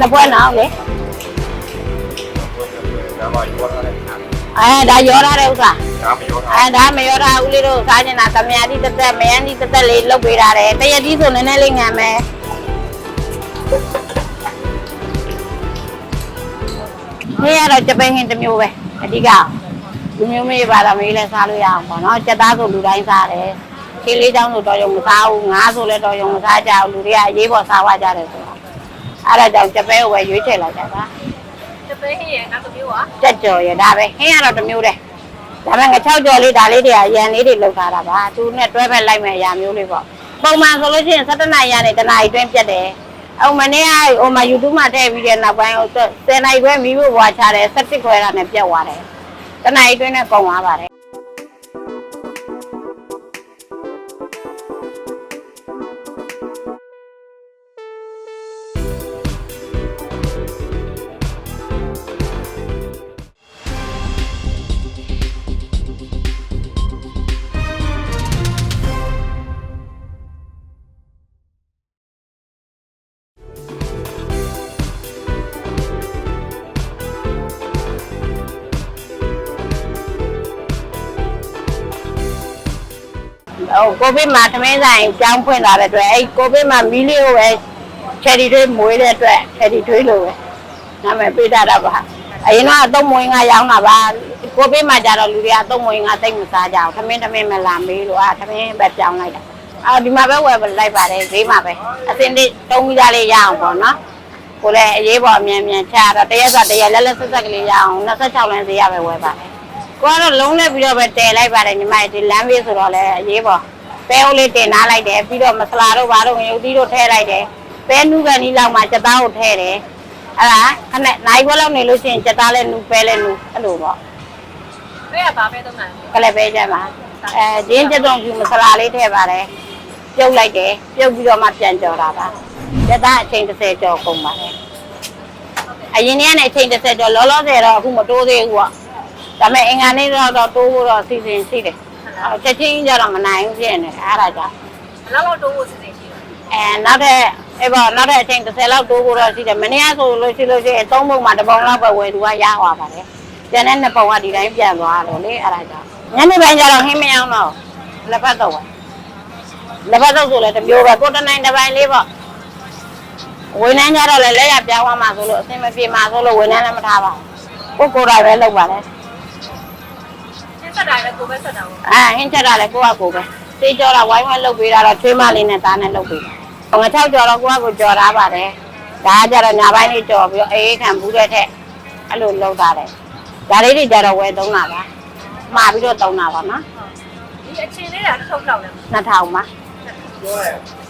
နှစ်ပွဲနော်လေဒါမှရောထားတဲ့ခါအဲဒါရောထားတဲ့ဥစ္စာဒါမရောထားအဲဒါမရောထားဦးလေးတို့စားနေတာသမယာတိတက်တက်မယန်းတိတက်တက်လေးလုတ်ပေးထားတယ်တရက်ကြီးဆိုနည်းနည်းလေးငံမယ်နေရတော့ကြပိန်ဟင်းတစ်မျိုးပဲအဓိကလူမျိုးမေးပါတော့မေးလဲစားလို့ရအောင်ပေါ့နော်ကြက်သားဆိုလူတိုင်းစားတယ်ခြေလေးချောင်းဆိုတော့ရုံမစားဘူးငါးဆိုလည်းတော့ရုံမစားကြဘူးလူတွေကအရေးပေါ်စားဝကြတယ်ဆိုတော့ အဲ့ဒါကြောင့်ကြပိန်ကိုပဲရွေးချယ်လိုက်ကြတာတပေးဟင်းရဲ့နောက်တစ်မျိုးอ่ะကြက်ကြော်ရဒါပဲဟင်းရတော့တစ်မျိုးတည်းဒါပေမဲ့ငချောက်ကြော်လေးဒါလေးတွေကရန်လေးတွေလောက်ထားတာပါသူနဲ့တွဲဖက်လိုက်မဲ့အရာမျိုးလေးပေါ့ပုံမှန်ဆိုလို့ရှိရင်7နာရီကနေတနာရီတွင်းပြတ်တယ်အော်မနေ့ကဟိုမှာ YouTube မှာထည့်ပြီးတဲ့နောက်ပိုင်းဟို10နာရီခွဲမီးဖို့ဘွားချတယ်7ခွဲတာနဲ့ပြတ်သွားတယ်တနာရီတွင်းနဲ့ပုံသွားပါတယ် ဟိုကိုဗစ်မှာသမင်းဆိုင်ကြောင်းဖွင့်လာတဲ့အတွက်အဲ့ကိုဗစ်မှာမီလီကိုပဲချယ်ရီထွေးမွေးတဲ့အတွက်ချယ်ရီထွေးလို့ပဲနာမည်ပေးထားတာပါအရင်ကအသုံးမွေးငါရောင်းတာပါကိုဗစ်မှာကြတော့လူတွေကအသုံးမွေးငါသိမ့်မစားကြအောင်သမင်းသမင်းမလာမေးလို့အာသမင်းပဲပြောင်းလိုက်တာအော်ဒီမှာပဲဝယ်လိုက်ပါတယ်ဈေးမှာပဲအစင်းလေးတုံးမိသားလေးရအောင်ပေါ့နော်ကိုလည်းအရေးပေါ်အမြန်မြန်ချတော့တရက်စတရက်လက်လက်ဆက်ဆက်ကလေးရအောင်26လမ်းဈေးရပဲဝယ်ပါတယ် ကိုကတော့လုံးနဲ့ပြီးတော့ပဲတည်လိုက်ပါတယ်ညီမဒီလမ်းဘေးဆိုတော့လည်းအရေးပေါ်ပဲအိုးလေးတင်ထားလိုက်တယ်ပြီးတော့မဆလာတို့ဘာတို့ငရုတ်သီးတို့ထည့်လိုက်တယ်ပဲနူးကန်ဒီလောက်မှစက်သားကိုထည့်တယ်အဲ့ဒါခနဲ့နိုင်ခွက်လောက်နေလို့ရှိရင်စက်သားလည်းနူပဲလည်းနူအဲ့လိုပေါ့ဘယ်ကဘာပဲသုံးတာလဲကလည်းပဲကြမှာအဲဒင်းချက်တော့ယူမဆလာလေးထည့်ပါတယ်ပြုတ်လိုက်တယ်ပြုတ်ပြီးတော့မှပြန်ကြော်တာပါစက်သားအချိန်30ကျော်ကုန်ပါတယ်အရင်ကနဲ့အချိန်30ကျော်လောလောဆယ်တော့အခုမတိုးသေးဘူးပေါ့ ဒါပေမဲ့အင်္ဂါနေ့တော့တော့တိုးဖို့တော့အစီအစဉ်ရှိတယ်အော်ချက်ချင်းကြတော့မနိုင်ဘူးဖြစ်နေအဲ့ဒါကြောင့်ဘယ်လောက်လောက်တိုးဖို့စီစဉ်ရှိလဲအဲနောက်ထပ်အဲ့ပေါ်နောက်ထပ်အချိန်30လောက်တိုးဖို့တော့ရှိတယ်မနေ့ကဆိုလို့ရှိလို့ရှိရင်သုံးပုံမှာတစ်ပုံလောက်ပဲဝယ်သူကရသွားပါတယ်ကျန်တဲ့နှစ်ပုံကဒီတိုင်းပြန်သွားတော့လေအဲ့ဒါကြောင့်ညနေပိုင်းကျတော့ဟင်းမအောင်တော့လက်ဖက်တော့လက်ဖက်တော့ဆိုလည်းတစ်မျိုးပဲကိုတနိုင်တစ်ပိုင်းလေးပေါ့ဝင်းနှမ်းကြတော့လည်းလက်ရပြောင်းသွားမှာဆိုလို့အဆင်မပြေမှာဆိုလို့ဝင်းနှမ်းလည်းမထားပါဘူးကိုကိုယ်တိုင်ပဲလုပ်ပါလေရှင်း ဆက်တာလည်းကိုပဲဆက်တာပေါ့အာဟင်းချက်တာလည်းကိုယ့်အကိုပဲစေးကြောတာဝိုင်းဝိုင်းလုပ်ပေးတာတော့ချွေးမလေးနဲ့သားနဲ့လုပ်ပေးတာငါ၆ကြောတော့ကိုယ့်အကိုကြော်ထားပါတယ်ဒါကကြတော့ညာပိုင်းလေးကြော်ပြီးတော့အေးခံဘူးတဲ့ထက်အဲ့လိုလုပ်တာတယ်ဒါလေးတွေကြတော့ဝယ်သုံးတာပါမှာပြီးတော့သုံးတာပါနော်ဒီအချင်းလေးကတစ်ထုပ်လောက်လဲ2000ပါ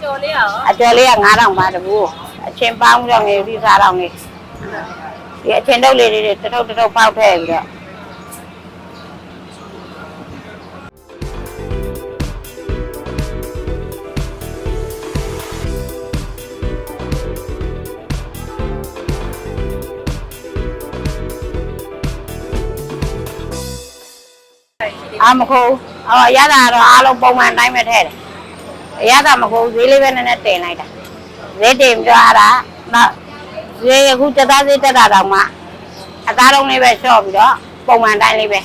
ချော်လေးရောအကျော်လေးက9000ပါတကူအချင်းပေါင်းပြီးတော့ငယ်ပြီးစားတော့ငယ်ဒီအချင်းတုပ်လေးတွေတစ်ထုပ်တစ်ထုပ်ပေါက်ထည့်ပြီးတော့ အာမခိုးအော်ရတာတော့အားလုံးပုံမှန်တိုင်းပဲထည့်တယ်အရသာမခိုးဈေးလေးပဲနည်းနည်းတင်လိုက်တာဈေးတင်ပြတာနောက်ဈေးအခုစက်သားဈေးတက်တာတော့မှအသားလုံးလေးပဲလျှော့ပြီးတော့ပုံမှန်တိုင်းလေးပဲ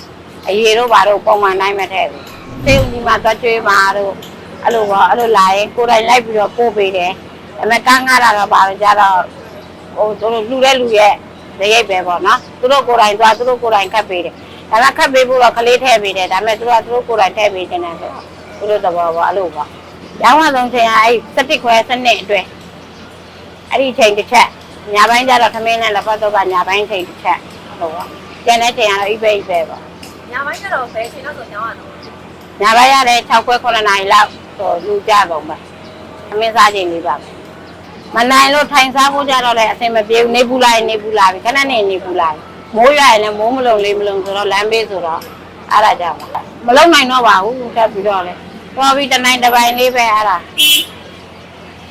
အရေတို့ဘာတို့ပုံမှန်တိုင်းပဲထည့်ပြီသေဦးဒီမှာသွားကျွေးမှာတို့အဲ့လိုပေါ့အဲ့လိုလာရင်ကိုယ်တိုင်လိုက်ပြီးတော့ပို့ပေးတယ်ဒါပေမဲ့ကန်းကားတာတော့ဘာလို့ကြတော့ဟိုတို့လူတဲ့လူရဲ့ဇရိတ်ပဲပေါ့နော်သူတို့ကိုယ်တိုင်သွားသူတို့ကိုယ်တိုင်ခတ်ပေးတယ် ဒါမှခတ်ပေးဖို့တော့ကလေးထည့်ပေးတယ်ဒါပေမဲ့သူကသူတို့ကိုယ်တိုင်ထည့်ပေးနေတယ်ဆိုသူတို့သဘောပေါ့အဲ့လိုပေါ့ရောင်းရဆုံးချိန်ကအဲ့စတစ်ခွဲစနစ်အတွင်းအဲ့ဒီချိန်တစ်ချက်ညာပိုင်းကျတော့ခမင်းနဲ့လက်ဖက်တော့ကညာပိုင်းချိန်တစ်ချက်အဲ့လိုပေါ့ကျန်တဲ့ချိန်ကတော့အိပ်ပဲအိပ်ပဲပေါ့ညာပိုင်းကျတော့ဘယ်အချိန်လောက်ဆိုညောင်းရတော့ညာပိုင်းရတယ်6ခွဲ9နာရီလောက်ဆိုလူကြကုန်ပဲခမင်းစားချိန်လေးပါပဲမနိုင်လို့ထိုင်စားဖို့ကြတော့လည်းအဆင်မပြေဘူးနေပူလာရင်နေပူလာပြီခဏနေနေပူလာပြီ မိုးရွာရင်လည်းမိုးမလုံလေးမလုံဆိုတော့လမ်းဘေးဆိုတော့အဲ့ဒါကြောင့်ပါမလုံနိုင်တော့ပါဘူးတက်ပြီးတော့လေတော်ပြီတနိုင်တစ်ပိုင်းလေးပဲအဲ့ဒါ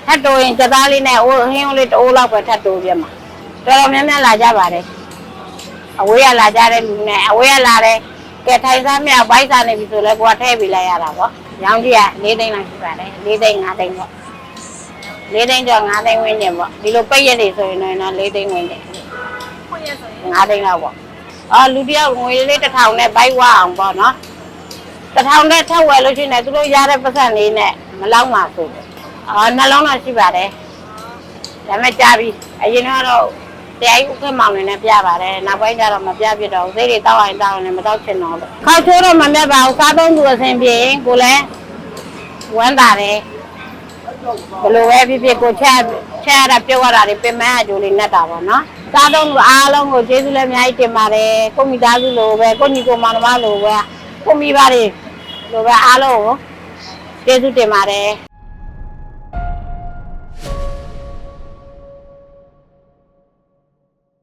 ထပ်တိုးရင်စသားလေးနဲ့အိုးဟင်းလေးတိုးလောက်ပဲထပ်တိုးပြမှာတော်တော်များများလာကြပါတယ်အဝေးကလာကြတဲ့လူနဲ့အဝေးကလာတဲ့ကဲထိုင်စားမြောက်ဘိုက်စားနေပြီဆိုလဲကိုကထည့်ပြီးလိုက်ရတာပေါ့ရောင်းကြီးက၄သိန်းလောက်ရှိပါတယ်၄သိန်း၅သိန်းပေါ့၄သိန်းကျော်၅သိန်းဝန်းကျင်ပေါ့ဒီလိုပိတ်ရက်တွေဆိုရင်တော့၄သိန်းဝန်းကျင် ခွင့်ရဆိုရင်၅သိန်းလောက်ပေါ့အော်လူတယောက်ငွေလေးတစ်ထောင်နဲ့ဘိုက်ဝအောင်ပေါ့နော်တစ်ထောင်နဲ့ထက်ဝယ်လို့ရှိရင်လည်းသူတို့ရတဲ့ပတ်စံလေးနဲ့မလောက်ပါဘူးအော်နှလုံးတော့ရှိပါတယ်ဒါပေမဲ့ကြားပြီအရင်ကတော့တရားဥက္ကမောင်နေနဲ့ပြပါတယ်နောက်ပိုင်းကျတော့မပြဖြစ်တော့ဘူးစိတ်တွေတောက်ရင်တောက်ရင်မတောက်ချင်တော့ဘူးခေါက်ချိုးတော့မမြတ်ပါဘူးစားသုံးသူအဆင်ပြေရင်ကိုလည်းဝမ်းသာတယ်ဘယ်လိုပဲဖြစ်ဖြစ်ကိုချက်ချက်ရတာပြုတ်ရတာတွေပင်မအကျိုးလေးနဲ့တာပေါ့နော် စားသုံးသူအားလုံးကိုကျေးဇူးလည်းအများကြီးတင်ပါတယ်ကိုမိသားစုလိုပဲကိုညီကိုမောင်နှမလိုပဲကိုမိဘတွေလိုပဲအားလုံးကိုကျေးဇူးတင်ပါတယ်